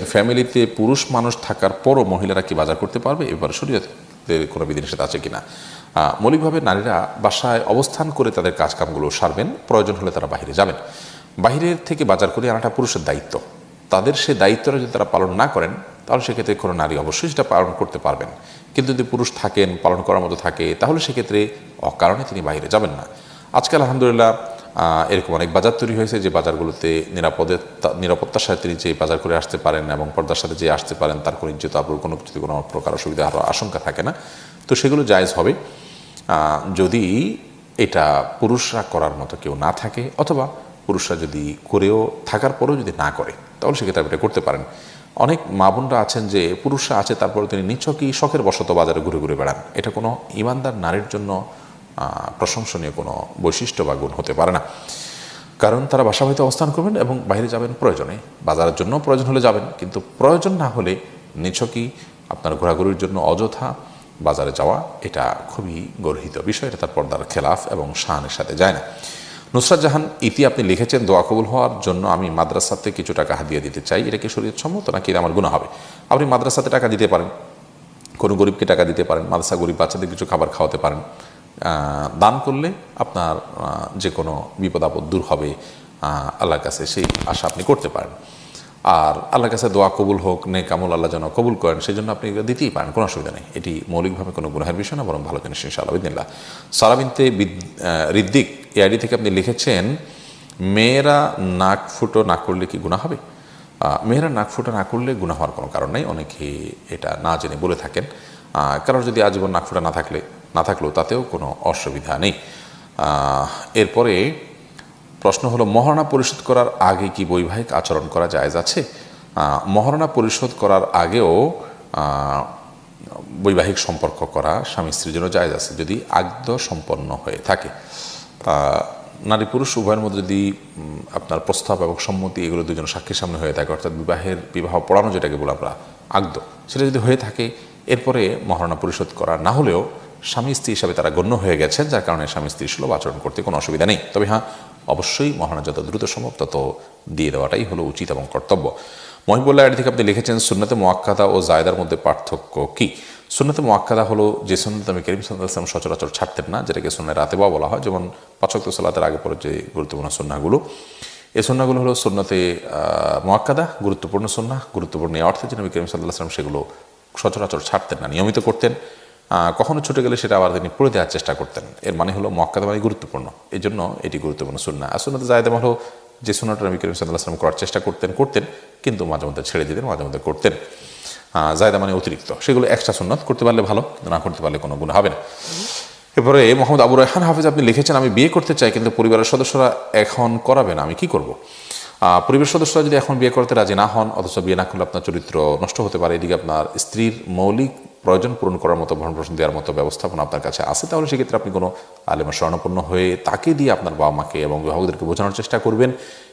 ফ্যামিলিতে পুরুষ মানুষ থাকার পরও মহিলারা কি বাজার করতে পারবে? এবার শরীয়তের কোনো বিধিনিষেধ আছে কিনা? মৌলিকভাবে নারীরা বাসায় অবস্থান করে তাদের কাজকামগুলো সারবেন, প্রয়োজন হলে তারা বাইরে যাবেন। বাইরের থেকে বাজার করে আনাটা পুরুষের দায়িত্ব। তাদের সে দায়িত্বটা যদি তারা পালন না করেন, তাহলে সেক্ষেত্রে কোনো নারী অবশ্যই সেটা পালন করতে পারবেন। কিন্তু যদি পুরুষ থাকেন, পালন করার মতো থাকে, তাহলে সেক্ষেত্রে অকারণে তিনি বাইরে যাবেন না। আজকাল আলহামদুলিল্লাহ এরকম অনেক বাজার তৈরি হয়েছে যে বাজারগুলোতে নিরাপদে নিরাপত্তার সাথে তিনি যে বাজার করে আসতে পারেন এবং পর্দার সাথে যে আসতে পারেন, তার কোনো ইজ্জত আবরুর কোনো যদি কোনো প্রকার অসুবিধা হওয়ার আশঙ্কা থাকে না। তো সেগুলো জায়েজ হবে। যদি এটা পুরুষরা করার মতো কেউ না থাকে অথবা পুরুষরা যদি করেও থাকার পরেও যদি না করে, তাহলে সেক্ষেত্রে এটা করতে পারেন। অনেক মা বোনরা আছেন যে পুরুষরা আছে, তারপরে তিনি নিছকই শখের বশত বাজারে ঘুরে ঘুরে বেড়ান। এটা কোনো ইমানদার নারীর জন্য প্রশংসনীয় কোনো বৈশিষ্ট্য বা গুণ হতে পারে না। কারণ তারা বাসা বাড়িতে অবস্থান করবেন এবং বাইরে যাবেন প্রয়োজনে। বাজারের জন্য প্রয়োজন হলে যাবেন, কিন্তু প্রয়োজন না হলে নিছকই আপনার ঘোরাঘুরির জন্য অযথা বাজারে যাওয়া, এটা খুবই গর্হিত বিষয়। এটা তার পর্দার খেলাফ এবং শাহানের সাথে যায় না। নুসরাত জাহান ইতি আপনি লিখেছেন, দোয়া কবুল হওয়ার জন্য আমি মাদ্রাসাতে কিছু টাকা হাদিয়ে দিতে চাই। এটা কি শরীর সম্মত নাকি আমার গুণা হবে? আপনি মাদ্রাসাতে টাকা দিতে পারেন, কোনো গরিবকে টাকা দিতে পারেন, মাদ্রাসা গরিব বাচ্চাদের কিছু খাবার খাওয়াতে পারেন। দান করলে আপনার যে কোনো বিপদ আপদ দূর হবে আল্লাহর কাছে সেই আশা আপনি করতে পারেন। আর আল্লাহর কাছে দোয়া কবুল হোক নে কামল আল্লাহ যেন কবুল করেন সেই জন্য আপনি দিতেই পারেন, কোনো অসুবিধা নেই। এটি মৌলিকভাবে কোনো গুনাহের বিষয় না, বরং ভালো জিনিস, ইনশাআল্লাহ বিদিল্লা সারাবিনতে ঋদ্দিক এই আইডি থেকে আপনি লিখেছেন, মেয়েরা নাক ফুটো না করলে কি গুণা হবে? মেয়েরা নাক ফুটো না করলে গুণা হওয়ার কোনো কারণ নেই। অনেকে এটা না জেনে বলে থাকেন। কারণ যদি আজীবন নাক ফুটা না থাকলে না থাকলেও তাতেও কোনো অসুবিধা নেই। এরপরে প্রশ্ন হলো, মহারণা পরিশোধ করার আগে কি বৈবাহিক আচরণ করা জায়েজ আছে? মহারণা পরিশোধ করার আগেও বৈবাহিক সম্পর্ক করা স্বামী স্ত্রীর জন্য জায়েজ আছে যদি আগ্দ সম্পন্ন হয়ে থাকে। নারী পুরুষ উভয়ের মধ্যে যদি আপনার প্রস্তাব এবং সম্মতি এগুলো দুজন সাক্ষীর সামনে হয়ে থাকে, অর্থাৎ বিবাহের বিবাহ পড়ানো যেটাকে বলে আমরা আগ্দ সেটা যদি হয়ে থাকে, এরপরে মহারণা পরিশোধ করা না হলেও স্বামী স্ত্রী হিসাবে তারা গণ্য হয়ে গেছেন, যার কারণে স্বামী স্ত্রী সুলভ আচরণ করতে কোনো অসুবিধা নেই। তবে হ্যাঁ অবশ্যই মহারণা যত দ্রুত সম্ভব তত দিয়ে দেওয়াটাই হলো উচিত এবং কর্তব্য। মহিবুল্লাহ আলী থেকে আপনি লিখেছেন, সুন্নতে মোয়াক্কাদা ও জায়দার মধ্যে পার্থক্য কি? সুন্নতে মোয়াক্কাদা হলো যে সুন্নত আমি করিম সাল্লাম সচরাচর ছাড়তেন না, যেটাকে সুন্নায় রাতে বা বলা হয়, যেমন পাচক সালাতের আগে পরে যে গুরুত্বপূর্ণ সুন্নাগুলো এই সন্নাগুলো হলো সুন্নতে মোয়াক্কাদা গুরুত্বপূর্ণ সন্না গুরুত্বপূর্ণ অর্থে যে নবী করিম সাল্লাহ সাল্লাম সেগুলো সচরাচর ছাড়তেন না, নিয়মিত করতেন। কখনো ছুটে গেলে সেটা আবার তিনি পড়ে দেওয়ার চেষ্টা করতেন। এর মানে হলো মক্কাদা মানে গুরুত্বপূর্ণ। এই জন্য এটি গুরুত্বপূর্ণ সুন্না আর সুন্নতে জায়দাম হলো যে সুন্নাটা নবী করিম সাল্লাহ সাল্লাম করার চেষ্টা করতেন করতেন, কিন্তু মাঝে মধ্যে ছেড়ে দিতেন, মাঝে মধ্যে করতেন। জায়দা মানে অতিরিক্ত। সেগুলো এক্সট্রা সুন্নত। করতে পারলে ভালো, না করতে পারলে কোনো গুণ হবে না। এরপরে মোহাম্মদ আবু রায়হান হাফিজ আপনি লিখেছেন, আমি বিয়ে করতে চাই, কিন্তু পরিবারের সদস্যরা এখন করাবেন আমি কি করব? পরিবারের সদস্যরা যদি এখন বিয়ে করতে রাজি না হন, অথচ বিয়ে না করলে আপনার চরিত্র নষ্ট হতে পারে। এদিকে আপনার স্ত্রীর মৌলিক প্রয়োজন পূরণ করার মতো ভরণ পোষণ দেওয়ার মতো ব্যবস্থাপনা আপনার কাছে আছে, তাহলে সেক্ষেত্রে আপনি কোনো আলেমের স্বর্ণপূর্ণ হয়ে তাকে দিয়ে আপনার বাবা মাকে এবং বিবাহকদেরকে বোঝানোর চেষ্টা করবেন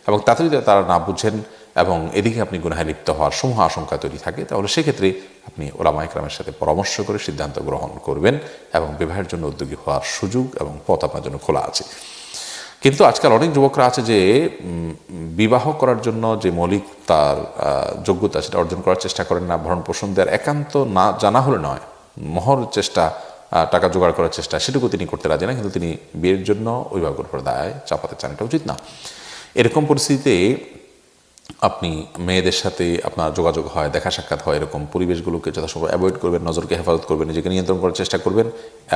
এবং তাতে যদি তারা না বুঝেন এবং এদিকে আপনি গুনাহে লিপ্ত হওয়ার সমূহ আশঙ্কা তৈরি থাকে, তাহলে সেক্ষেত্রে আপনি ওলামা একরামের সাথে পরামর্শ করে সিদ্ধান্ত গ্রহণ করবেন এবং বিবাহের জন্য উদ্যোগী হওয়ার সুযোগ এবং পথ আপনার জন্য খোলা আছে। কিন্তু আজকাল অনেক যুবকরা আছে যে বিবাহ করার জন্য যে মৌলিক তার যোগ্যতা সেটা অর্জন করার চেষ্টা করেন না, ভরণ পোষণ দেওয়ার একান্ত না, জানা হলে নয়, মহর চেষ্টা টাকা জোগাড় করার চেষ্টা, সেটুকু তিনি করতে রাজি না, কিন্তু তিনি বিয়ের জন্য অভিভাবকের উপর দায় চাপাতে চান, এটা উচিত না। এরকম পরিস্থিতিতে আপনি মেয়েদের সাথে আপনার যোগাযোগ হয়, দেখা সাক্ষাৎ হয়, এরকম পরিবেশগুলোকে যথাসম্ভব অ্যাভয়েড করবেন, নজরকে হেফাজত করবেন, নিজেকে নিয়ন্ত্রণ করার চেষ্টা করবেন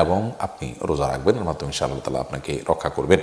এবং আপনি রোজা রাখবেন, এর মাধ্যমে ইনশাআল্লাহ তালা আপনাকে রক্ষা করবেন।